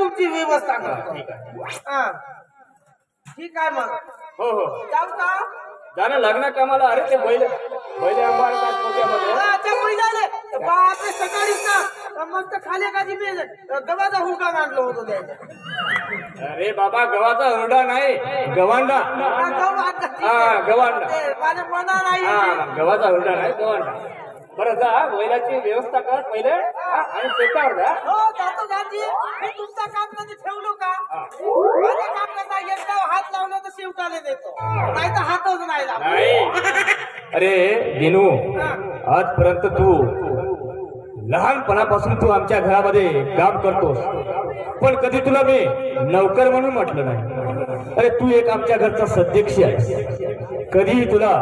तुमची व्यवस्था करतो ठीक आहे. हा. ठीक आहे मग. हो हो. जाऊ का? जाणं लग्न कामाला. अरे ते बैल बैल अंबार काय पोत्यामध्ये हा, झाले बापरे सकाळीच ना मस्त खाली का मी गव्हाचा हुडका मांडलो होतो त्याच्या अरे बाबा गव्हाचा हुरडा नाही गवांडा हा, हा. गवांडा ते माझ्या मना नाही हा गव्हाचा हुरडा नाही गवांडा बरं जा बैलाची व्यवस्था कर पहिले आणि शेतावर जा. हो जातो मी तुमचं काम कधी ठेवलो का? माझं काम कसा एकदा हात लावला तर शिवटाले देतो. नाही तर हातच. नाही अरे दिनू आजपर्यंत तू लहानपणापासून तू आमच्या घरामध्ये काम करतोस. पण कधी तुला मी नौकर म्हणून म्हटलं नाही. अरे तू एक आमच्या घरचा सध्यक्ष आहे कधीही तुला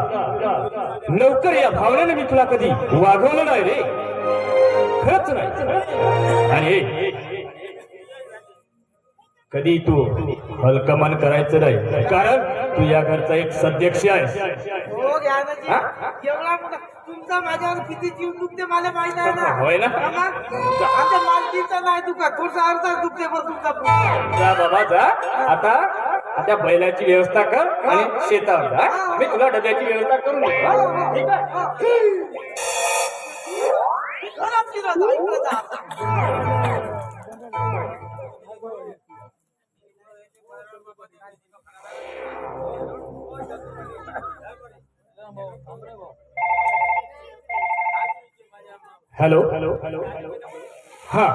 नौकर या भावनेने मी तुला कधी वागवलं नाही रे? खरंच नाही. आणि कधी तू हलकमान करायचं नाही? कारण तू या घरचा एक सध्यक्ष आहे. हो तुमचा माझ्यावर किती जीव दुखते मला माहीत आहे ना. होय ना? मालकीचा नाही दुखा थोडसा अर्धा दुखते पण तुमचा बाबा जा. आता आता बैलाची व्यवस्था कर आणि शेतावर जा. मी तुला डब्याची व्यवस्था करून देतो. हो, हा? हो. ठीक आहे हो. हॅलो. हॅलो. हा.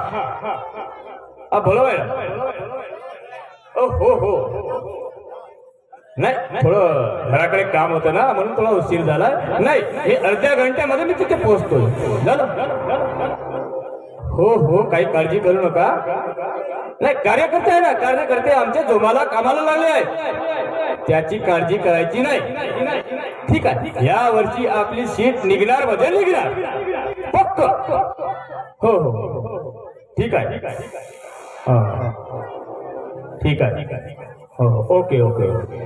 हा बोला मॅडम. ओ हो हो. नाही थोडं घराकडे काम होतं ना म्हणून थोडा उशीर झाला. नाही हे अर्ध्या घंट्यामध्ये मी तिथे पोहोचतो झालं? हो हो काही काळजी करू नका. नाही कार्यकर्ते आहे ना कार्यकर्ते आमच्या जोमाला कामाला लागले आहे त्याची काळजी करायची नाही. ठीक आहे या वर्षी आपली सीट निघणार मध्ये निघणार. पक्क. हो हो हो. हो. ठीक आहे. ठीक आहे ठीक आहे. हो हो. Okay okay okay.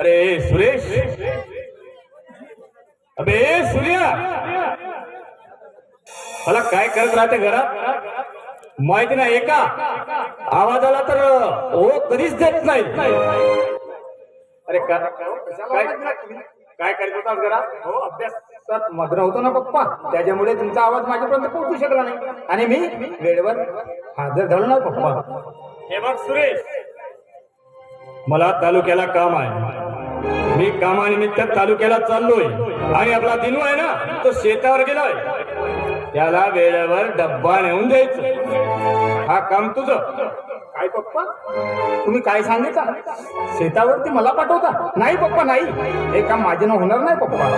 अरे सुरेश. अबे सूर्या मला काय करत राहते घरात? माहिती नाही एका? आवाजाला तर ओ कधीच देत नाही. अरे काय काय करत होता घरात? हो अभ्यासात मग्न होतो ना पप्पा. त्याच्यामुळे तुमचा आवाज माझ्यापर्यंत पोहोचू शकला नाही. आणि मी वेळेवर हजर झालो ना पप्पा. हे बघ सुरेश. मला तालुक्याला काम आहे. मी कामानिमित्त तालुक्याला चाललोय आणि आपला दिनू आहे ना तो शेतावर गेलाय. त्याला वेळेवर डब्बा नेऊन द्यायचं. हा काम तुझं. काय पप्पा? तुम्ही काय सांगितलं? शेतावरती मला पाठवता? नाही पप्पा नाही. हे काम माझ्यानं होणार नाही पप्पा.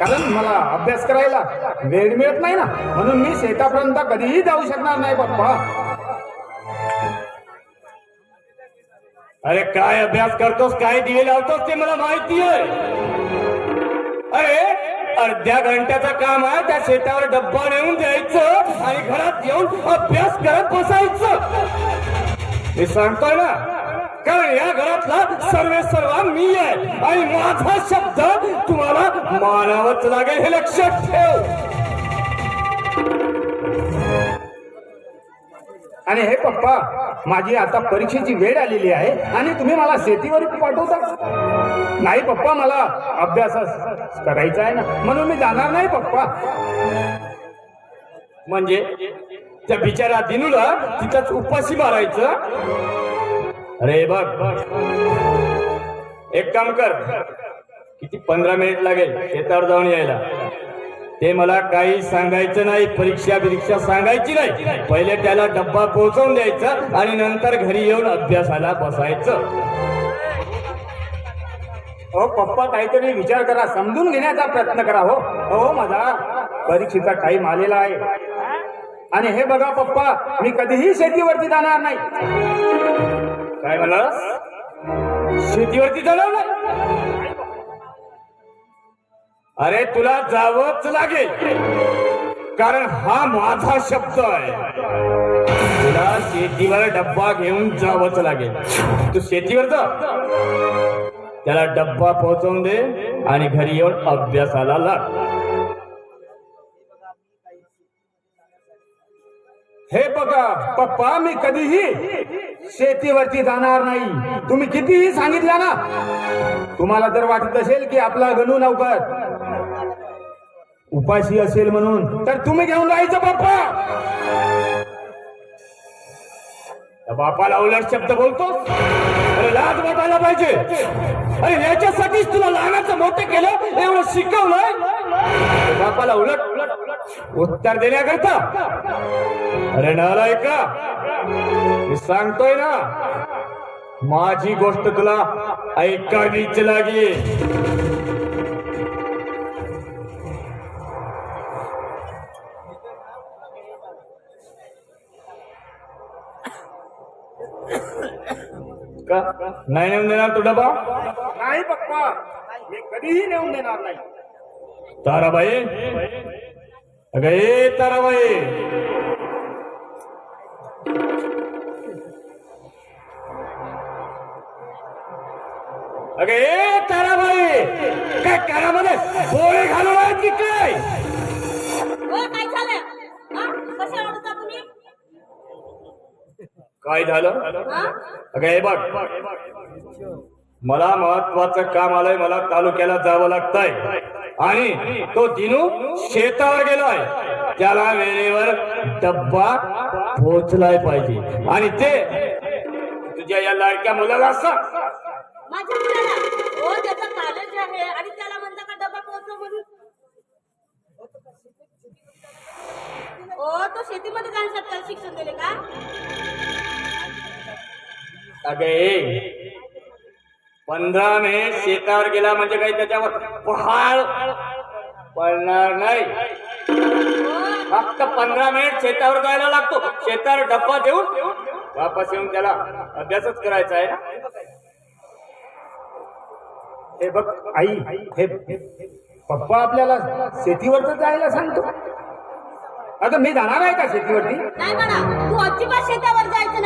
कारण मला अभ्यास करायला वेळ मिळत नाही ना. म्हणून मी शेतापर्यंत कधीही जाऊ शकणार नाही पप्पा. अरे काय अभ्यास करतोस काय दिवे लावतोस ते मला माहिती आहे. अरे अर्ध्या घंट्याचं काम आहे त्या शेतावर डब्बा नेऊन द्यायचं आणि घरात येऊन अभ्यास करत बसायचं. हे सांगतोय ना कारण या घरातला सर्वे सर्व मी आहे आणि माझा शब्द तुम्हाला मानावंच लागेल हे लक्षात ठेव. आणि हे पप्पा माझी आता परीक्षेची वेळ आलेली आहे आणि तुम्ही मला शेतीवर पाठवता? नाही पप्पा मला अभ्यास करायचा आहे ना. म्हणून मी जाणार नाही पप्पा. म्हणजे त्या बिचाऱ्या दिनूला तिथंच उपाशी मारायचं? अरे बघ. एक काम कर. किती पंधरा मिनिट लागेल शेतावर जाऊन यायला. ते मला काही सांगायचं नाही परीक्षा बिरीक्षा सांगायची नाही. पहिले त्याला डब्बा पोहोचवून द्यायचा आणि नंतर घरी येऊन अभ्यासाला बसायचं. हो पप्पा काहीतरी विचार करा. समजून घेण्याचा प्रयत्न करा हो. हो माझा परीक्षेचा टाइम आलेला आहे. आणि हे बघा पप्पा मी कधीही शेतीवरती जाणार नाही. काय म्हणाल? शेतीवरती जाणार नाही? अरे तुला जावंच लागेल. कारण हा माझा शब्द आहे. तुला शेतीवर डब्बा घेऊन जावंच लागेल. तू शेतीवर जा. त्याला डब्बा पोहोचवून दे आणि घरी येऊन अभ्यासाला लाग. हे बघा पप्पा मी कधीही शेतीवरती जाणार नाही. तुम्ही कितीही सांगितलं ना. तुम्हाला जर वाटत असेल की आपला गणू नवकर उपाशी असेल म्हणून तर तुम्ही घेऊन जायचं बाप्पा. बापाला उलट शब्द बोलतो अरे लाज वाटायला पाहिजे. अरे याच्यासाठीच तुला लहानाचं मोठं केलं एवढं शिकवलं बापाला उलट उलट उत्तर देण्याकरता. अरे नालाय का? मी सांगतोय ना माझी गोष्ट तुला ऐकावीच लागेल. का? नाही नेऊन देणार तू डबा? नाही पप्पा मी कधीही नेऊन देणार नाही. ताराबाई? अगं ए ताराबाई! अगं ए ताराबाई! काय घालून आहेत की काय काय झालं? अगं हे बघ. मला महत्वाचं काम आलंय मला तालुक्याला जावं लागतंय. आणि तो दिनू शेतावर गेलाय. त्याला वेळेवर डब्बा पोहोचलाय पाहिजे. आणि ते तुझ्या या लाडक्या मुलाला असं अगे पंधरा मिनिट शेतावर गेला म्हणजे काही त्याच्यावर पहाड पडणार नाही. फक्त पंधरा मिनिट शेतावर जायला लागतो. शेतावर डब्बा देऊन वापस येऊन त्याला अभ्यासच करायचा आहे. हे बघ आई हे पप्पा आपल्याला शेतीवर जायला सांगतो. आता मी जाणार आहे का शेतीवरती? नाही म्हणा तू अजिबात शेतावर जायचं